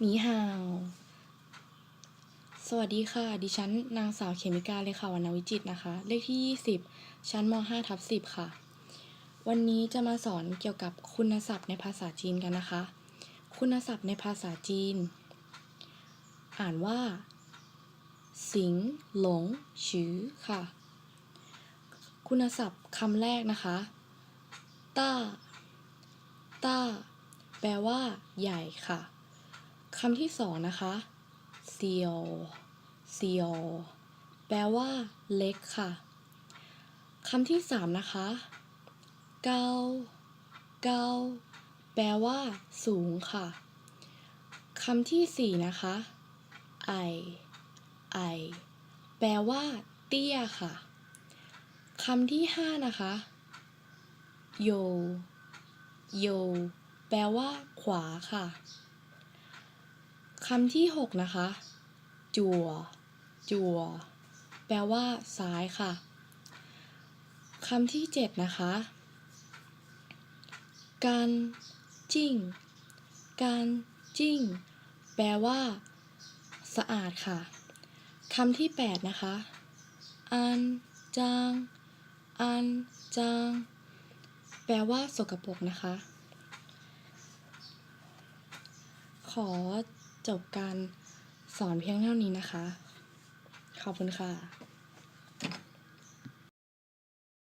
หนีหาว สวัสดีค่ะ ดิฉันนางสาวเขมิกาเลยค่ะวรรณวิจิตนะคะ เลขที่ 20 ชั้นม 5 ทับ10 ค่ะ วันนี้จะมาสอนเกี่ยวกับคุณศัพท์ในภาษาจีนกันนะคะ คุณศัพท์ในภาษาจีน อ่านว่า สิงหลงชือค่ะ คุณศัพท์คำแรกนะคะต้าต้าแปลว่า ใหญ่ค่ะ คำที่สองนะคะเซียวเซียวแปลว่า เล็กค่ะคำที่สามนะคะเกาเกาแปลว่า สูงค่ะคำที่สี่นะคะไอไอแปลว่า เตี้ยค่ะคำที่ห้านะคะโยโยแปลว่า ขวาค่ะ คำที่หกนะคะ จัว จัว แปลว่า ซ้ายค่ะ คำที่เจ็ดนะคะกันจิ้งกันจิ้ง แปลว่า สะอาดค่ะ คำที่แปดนะคะ อันจาง อันจาง แปลว่า สกปรกนะคะ ขอ จบการสอนเพียงเท่านี้นะคะ ขอบคุณค่ะ